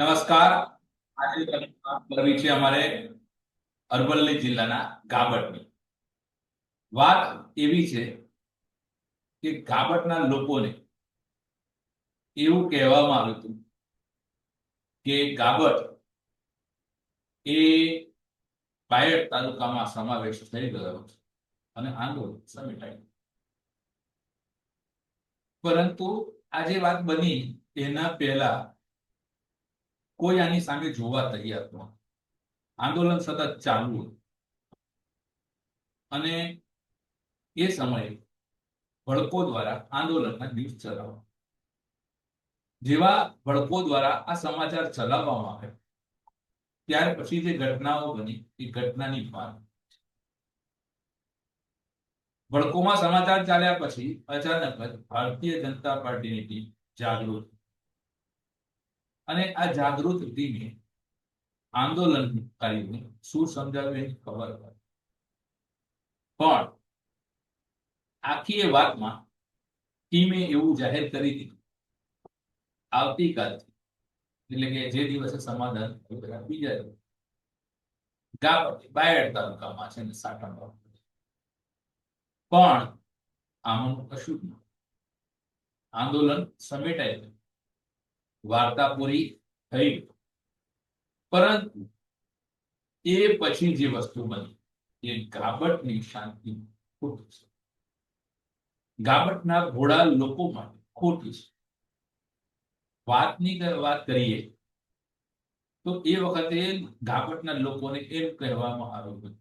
નમસ્કાર. આજે વાત કરવી છે અમારે અરવલ્લી જિલ્લાના ગાબડની. વાત એવી છે કે ગાબડના લોકોને એવું કહેવામાં આવ્યું હતું કે ગાબડ એ પાયડ તાલુકામાં સમાવેશ થઈ ગયો અને આંદોલન સમેટાયું પરંતુ આ જે વાત બની એના પહેલા કોઈ આની સામે જોવા તૈયાર ન આંદોલન સતત ચાલુ અને એ સમયે ભડકો દ્વારા આંદોલનના દિવસ ચલાવવા. જેવા ભડકો દ્વારા આ સમાચાર ચલાવવામાં આવે, ત્યાર પછી જે ઘટનાઓ બની, એ ઘટનાની વાત. ભડકોમાં સમાચાર ચાલ્યા પછી અચાનક જ ભારતીય જનતા પાર્ટીની ટીમ જાગૃત અને આ જાગૃત ટીમે આંદોલનકારીઓને શું સમજાવ્યું એની ખબર હોય. પણ આખી એ વાતમાં ટીમે એવું જાહેર કરી દીધું. આવતીકાલથી, એટલે કે જે દિવસે સમાધાન થયું બીજા દિવસે. બાયડ તાલુકામાં છે ને સાટણ પણ આમાં કશું જ. આંદોલન સમેટાઈ ગયું. વાર્તા પૂરી થઈ. પરંતુ એ પછી જે વસ્તુ બની, એ ગાબટની શાંતિ ખોટી છે. ગાબટના ઘોડા લોકો માટે ખોટી છે. વાતની વાત કરીએ, તો એ વખતે ગાબટના લોકોને એમ કહેવામાં આવ્યું હતું.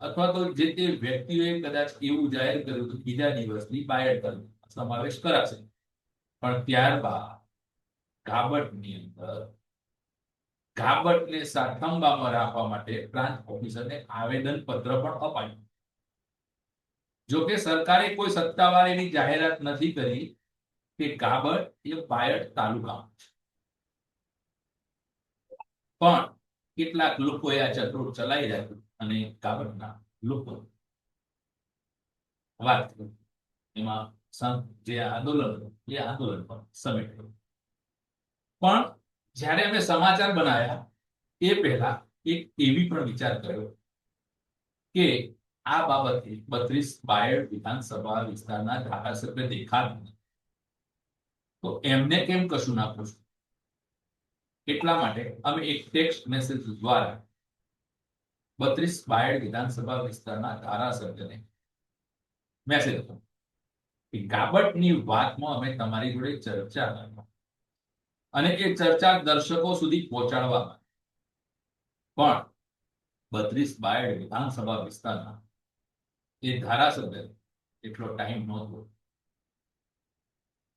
અથવા તો જે તે વ્યક્તિઓએ કદાચ એવું જાહેર કર્યું હતું બીજા દિવસની બાયડ તાલુકા સમાવેશ કરાશે. પણ ત્યારબાદ ગાબટની અંદર, ગાબટને સાઠંબામાં રાખવા માટે પ્રાંત ઓફિસરને આવેદન પત્ર પણ અપાયું. જો સરકારે કોઈ સત્તાવાર એની જાહેરાત નથી કરી કે ગાબટ એ બાયડ તાલુકામાં છે. પણ કેટલાક લોકોએ આ ચક્રો ચલાવી રાખ્યું અને ગાબટના લોકો વાત કરી. એમાં જે આંદોલન એ આંદોલન પણ સમેટાયું પણ જ્યારે અમે સમાચાર બનાવ્યા એ પહેલા એક એવી પણ વિચાર કર્યો કે આ બાબતે બત્રીસ બાયડ વિધાનસભા વિસ્તારના ધારાસભ્ય દેખાતા નથી. તો એમને કેમ કશું ના પૂછવું એટલા માટે અમે એક ટેક્સ્ટ મેસેજ દ્વારા બત્રીસ બાયડ વિધાનસભા વિસ્તારના ધારાસભ્યને મેસેજ હતો કે ગાબટની વાતમાં અમે તમારી જોડે ચર્ચા કરવા અને એ ચર્ચા દર્શકો સુધી પહોંચાડવા પણ બત્રીસ બાયડ વિધાનસભા વિસ્તારના એ ધારાસભ્ય એટલો ટાઈમ નહોતો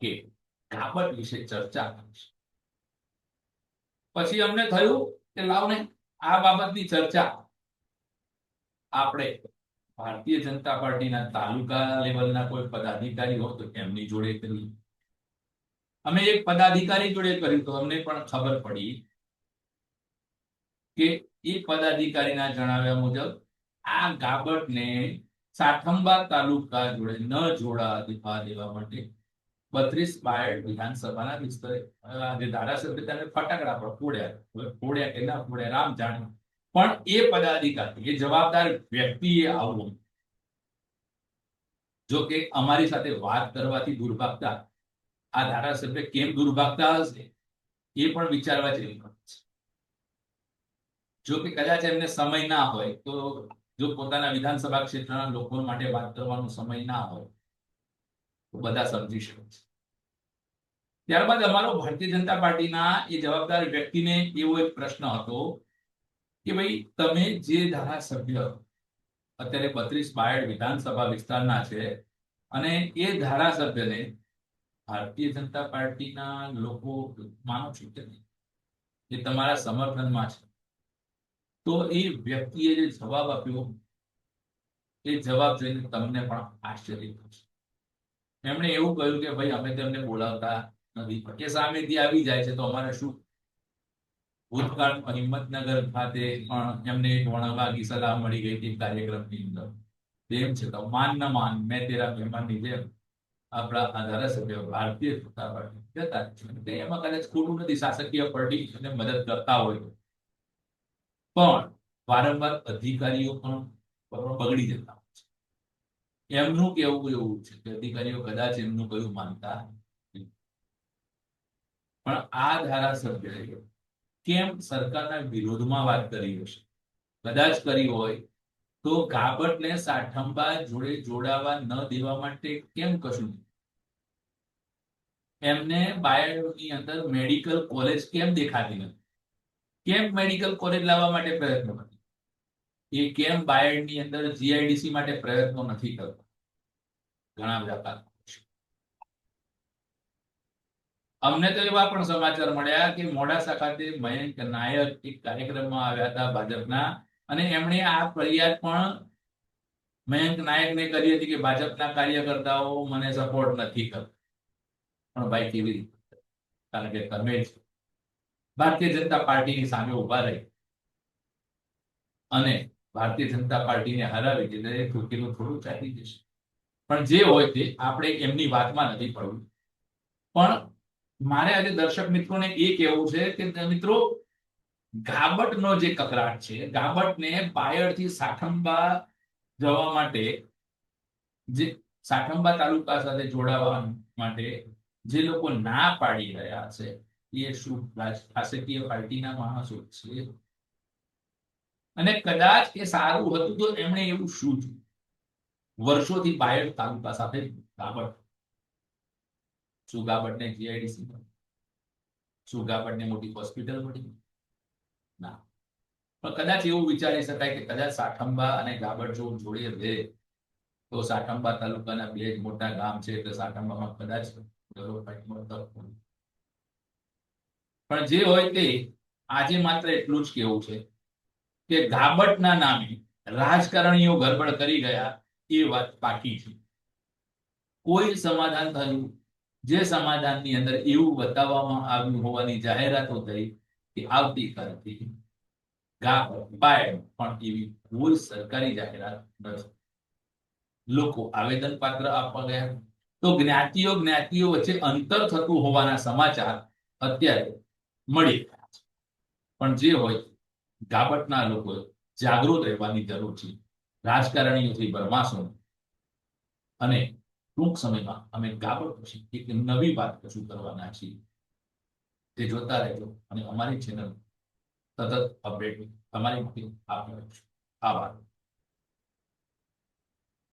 કે કાપટ વિશે ચર્ચા કરીશ. પછી અમને થયું કે લાવને આ બાબતની ચર્ચા આપણે ભારતીય જનતા પાર્ટીના તાલુકા લેવલના કોઈ પદાધિકારી હોય તો એમની જોડે કરી. અમે એક પદાધિકારી જોડે કર્યું તો અમને પણ ખબર પડી કે એ પદાધિકારીના જણાવ્યા મુજબ આ ગાબડને સાઠંબા તાલુકા જોડે ન જોડા દેવા માટે બત્રીસ બાયડ વિધાનસભાના વિસ્તરે જે ધારાસભ્ય તેને ફટાકડા પર ફોડ્યા ફોડ્યા કે ના ફોડ્યા, રામ જાણે. પણ એ પદાધિકારી, એ જવાબદાર વ્યક્તિએ આવવું જો કે અમારી સાથે વાત કરવાથી દુર્ભાગતા આ ધારાસભ્ય કેમ દુર્ભાગતા હશે એ પણ વિચારવા જેવી વાત છે. જો કે કદાચ એમને સમય ના હોય, તો જો પોતાના વિધાનસભા ક્ષેત્રના લોકો માટે વાત કરવાનો સમય ના હોય, તો બધા સમજી શકે છે. ત્યારબાદ અમારો ભારતીય જનતા પાર્ટીના એ જવાબદાર વ્યક્તિને એવો એક પ્રશ્ન હતો કે ભાઈ, તમે જે ધારાસભ્ય અત્યારે બત્રીસ બાયડ વિધાનસભા વિસ્તારના છે અને એ ધારાસભ્યને ભારતીય જનતા પાર્ટીના લોકો માનો છો કે નહીં? એ તમારા સમર્થનમાં છે. તો એ વ્યક્તિએ જે જવાબ આપ્યો, એ જવાબ જોઈને તમને પણ આશ્ચર્ય થશે. એમણે એવું કહ્યું કે ભાઈ, અમે તેમને બોલાવતા નથી. કે સામેથી આવી જાય છે તો અમારે શું? ભૂતકાળમાં હિંમતનગર ખાતે પણ એમને એક વણવાગી સલાહ મળી ગઈ હતી કાર્યક્રમની અંદર. તેમ છે તો માન ન માન, મેં તેરા મહેમાનની જેમ આપણા આ ધારાસભ્ય ભારતીય જનતા પાર્ટી જતા એમાં કદાચ ખોટું નથી. શાસકીય પાર્ટી એને મદદ કરતા હોય પણ વારંવાર અધિકારીઓ પણ બગડી જતા હોય છે. એમનું કેવું એવું છે કે અધિકારીઓ કદાચ એમનું કયું માનતા પણ આ ધારાસભ્ય કેમ સરકારના વિરોધમાં વાત કરી હશે? કદાચ કરી હોય તો ગાબડને સાઠંબા જોડે જોડાવા ન દેવા માટે કેમ કશું એમને બાયડની અંદર મેડિકલ કોલેજ કેમ દેખાતી નથી? કેમ મેડિકલ કોલેજ લાવવા માટે પ્રયત્ન નથી એ કેમ બાયડની અંદર જીઆઈડીસી માટે પ્રયત્નો નથી કરતો? ઘણા બધા અમને તો એવા પણ સમાચાર મળ્યા કે મોડાસા ખાતે મયંક નાયક એક કાર્યક્રમમાં આવ્યા હતા ભાજપના અને એમણે આ ફરિયાદ પણ મયંક નાયકને કરી હતી કે ભાજપના કાર્યકર્તાઓ મને સપોર્ટ નથી કરતા. પણ ભાઈ કેવી રીતે? કારણ કે તમે જ ભારતીય જનતા પાર્ટીની સામે ઊભા રહી. અને ભારતીય જનતા પાર્ટીને હરાવી એટલે ચૂંટણીનું થોડું ચાલી જશે. પણ જે હોય તે આપણે એમની વાતમાં નથી પડવું. પણ મારે આજે દર્શક મિત્રોને એ કહેવું છે કે મિત્રો ગાબટનો જે કકરાટ છે, ગાબટને પાયડથી સાઠંબા જવા માટે જે સાઠંબા તાલુકા સાથે જોડાવા માટે જે લોકો ના પાડી રહ્યા છે, એ શું શાસકીય પાર્ટીના માણસો છે? અને કદાચ એ સારું હતું તો એમણે એવું શું જોયું વર્ષોથી બાયડ તાલુકા સાથે ગાબટ. શું ગાબટને જીઆઈડીસી મળી શું ગાબટને મોટી હોસ્પિટલ મળી? ના. પણ કદાચ એવું વિચારી શકાય કે કદાચ સાઠંબા અને ગાબડજોગ જોડીએ બે તો સાઠંબા તાલુકાના બે જ મોટા ગામ છે એટલે સાઠંબામાં કદાચ પણ જે હોય તે આજે માત્ર એટલું જ કેવું છે કે ગાબટના નામે રાજકારણીઓ ગરબડ કરી ગયા એ વાત પાકી છે. કોઈ સમાધાન થયું? જે સમાધાનની અંદર એવું બતાવવામાં આવ્યું હોવાની જાહેરાતો થઈ કે આવતીકાલથી ગાબટ બાયડ પણ એવી કોઈ સરકારી જાહેરાત નથી. લોકો આવેદન પાત્ર આપવા ગયા. તો જ્ઞાતિઓ જ્ઞાતિઓ વચ્ચે અંતર થતું હોવાના સમાચાર અત્યારે મળી રહ્યા છે. પણ જે હોય ગાબટના લોકો જાગૃત રહેવાની જરૂર છે. રાજકારણીઓથી બરમાશો અને ટૂંક સમયમાં અમે ગાબટ પછી એક નવી વાત રજૂ કરવાના છીએ. તે જોતા રહેજો અને અમારી ચેનલ સતત અપડેટ તમારી માટે આપી આભાર.